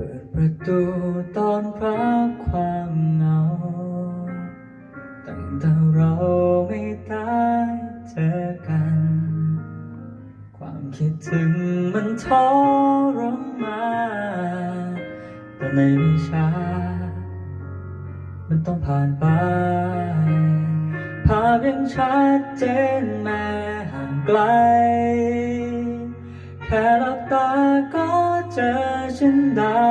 ปิดประตูตอนพักความเหงา ตั้งแต่เราไม่ได้เจอกัน ความคิดถึงมันทรมานแต่ในไม่ช้า มันต้องผ่านไป ภาพยังชัดเจนแม้ห่างไกล แค่หลับตาก็เจอฉันได้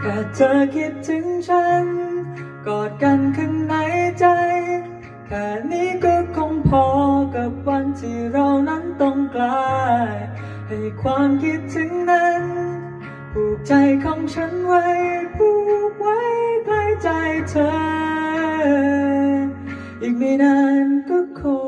แค่เธอคิดถึงฉัน กอดกันข้างในใจ แค่นี้ก็คงพอกับวันที่เรานั้นต้องกลายให้ความคิดถึงนั้นผูกใจของฉันไว้ผูกไว้ใกล้ใจเธอ อีกไม่นานก็คง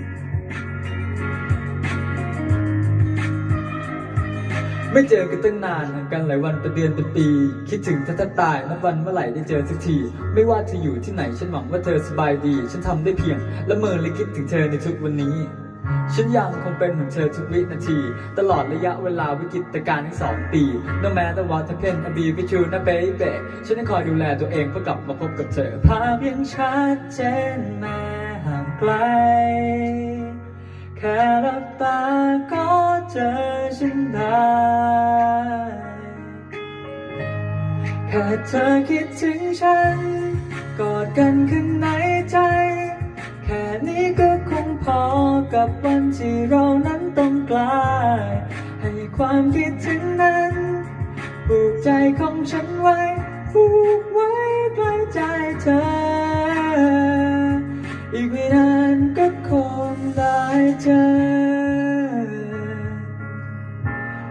ไม่เจอกันตั้งนานห่างกันหลายวันเป็นเดือนเป็นปี คิดถึงเธอแทบตายนับวันเมื่อไหร่ได้เจอสักที ไม่ว่าเธออยู่ที่ไหนฉันหวังว่าเธอสบายดี ฉันทำได้เพียงละเมอและคิดถึงเธอในทุกวันนี้ ฉันยังคงเป็นเหมือนเธอทุกวินาที ตลอดระยะเวลาวิกฤตการณ์ทั้งสองปี No matter what happen I be with you นะ baby ฉันจะคอยดูแลตัวเองเพื่อกลับมาพบกับเธอภาพยังชัดเจนแม้ห่างไกลแค่หลับตาก็เจอ แค่เธอคิดถึงฉัน กอดกันข้างในใจ แค่นี้ก็คงพอกับวันที่เรานั้นต้องกลาย ให้ความคิดถึงนั้นผูกใจของฉันไว้ผูกไว้ใกล้ใจเธอ อีกไม่นานก็คงได้เจอ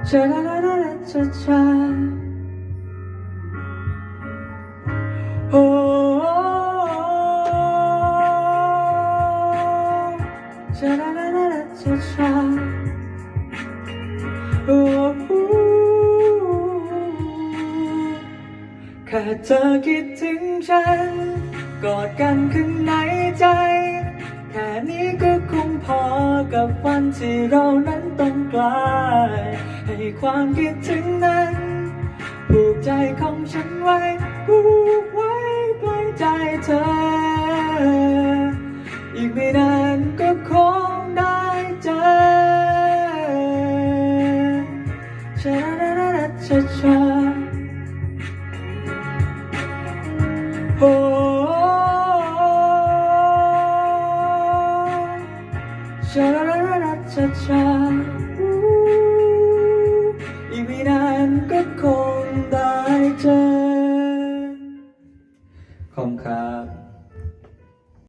ชาลาลาลาชาชา ลาลาชาโอ้แค่เธอคิดถึงฉัน กอดกันข้างในใจ แค่นี้ก็คงพอกับวันที่เรานั้นต้องกลายให้ความคิดถึงนั้นผูกใจของฉันไว้ผูกไว้ใกล้ใจเธอ อีกไม่นาน โอ้ชาลาลาลาชาชาอีกไม่นานก็คงได้เจอขอบคุณครับ